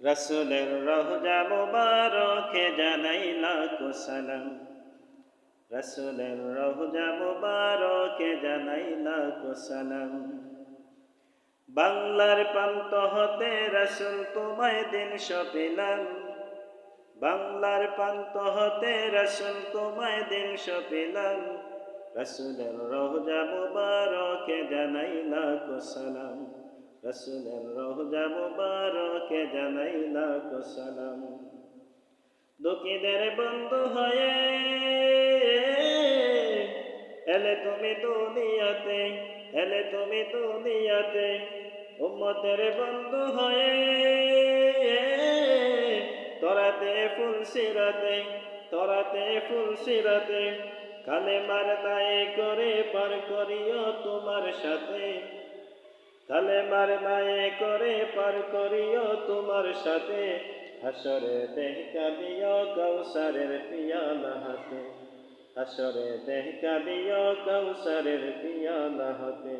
রসুলের রহজা মুবারকে জানাই লাখো সালাম। রসুলের রহজা মুবারকে জানাই লাখো সালাম। বাংলার প্রান্ত হতে রসুল তোমায় দিন সপিলাম। বাংলার প্রান্ত হতে রসুল তোমায় দিন সপিলাম। রসুলের রহজা মুবারকে জানাই লাখো সালাম। রসুলের রহজা মুবারকে জানাই লাখো সালাম। দুঃখীদের বন্ধু হয়ে এলে তুমি দুনিয়াতে, এলে তুমি দুনিয়াতে উম্মতের বন্ধু হয়ে তোরাতে ফুল সিরাতে, তোরাতে ফুল সিরাতে কালে মার নাই করে পার করিও তোমার সাথে। কালে মার নাই করে পার করিও তোমার সাথে। হাসরে দেহকা দিও কৌসারের পিয়ালা হাতে। হাসরে দেহকা দিও কৌসারের পিয়ালা হাতে।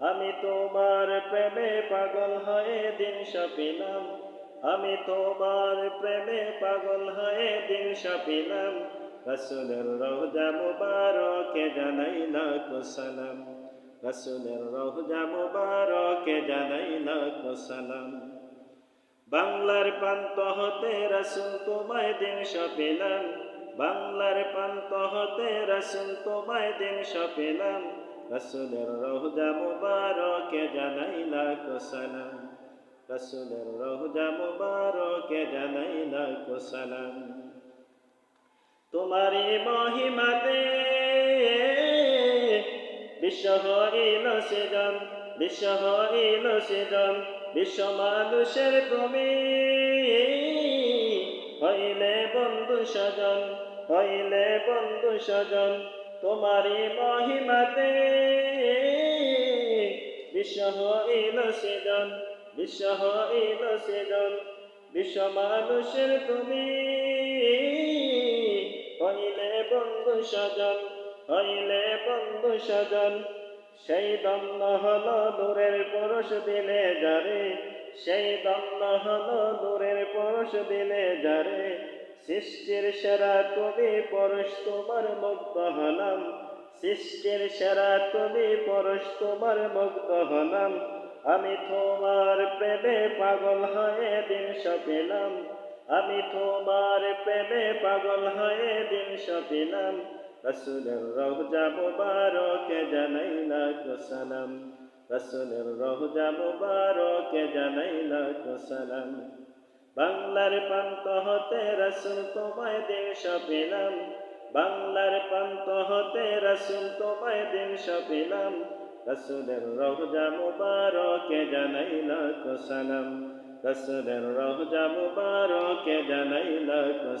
আমি তোমার প্রেমে পাগল হয়ে দিন সপিলাম। আমি তোমার প্রেমে পাগল হয়ে দিন সপিলাম। রসুলের রোজা মুবারকে জানাই লাখো সালাম। রসুলের রোজা মুবারকে জানাই লাখো সালাম বাংলার প্রান্ত হতে রসুল তোমায় দিন সপিলাম। বাংলার প্রান্ত হতে রসুল তোমায় দিন সপিলাম। রসুলের রোজা মুবারকে জানাই লাখো সালাম রসুলের রোজা মুবারকে জানাই লাখো সালাম তোমারই মহিমাতে হইল সেজন বিশ্ব হইল সেজন বিশ্ব মানুষের তুমি হইলে বন্ধু সজন হইলে বন্ধু সজন তোমারই মহিমাতে। বিশ্ব হইল সেজন বিশ্ব হইল সেজন বিশ্ব মানুষের তুমি হইলে বন্ধু সজন হইলে বন্ধু সজন সেই দম্ন হল দূরের পরশ দিলে যারে, সেই দম্ন হল দূরের পরশ দিলে যারে। সৃষ্টির সেরা কবি পরশ তোমার মুগ্ধ হলাম, সৃষ্টির সেরা কবি পরশ তোমার মুগ্ধ হলাম। আমি তোমার প্রেমে পাগল হয়ে দিন সপিলাম, আমি তোমার প্রেমে পাগল হয়ে দিন সপিলাম। রসুলের রহজা মুবারকে জানাই লাখো সালাম। রসুলের রহজা মুবারকে জানাই লাখো সালাম। বাংলার প্রান্ত হতে রসুল তোমায় দিন সপিলাম। বাংলার প্রান্ত হতে রসুল তোমায় দিন সপিলাম। রসুলের রহজা মুবারকে জানাই লাখো সালাম। রসুলের রহজা মুবারকে জানাই লাখো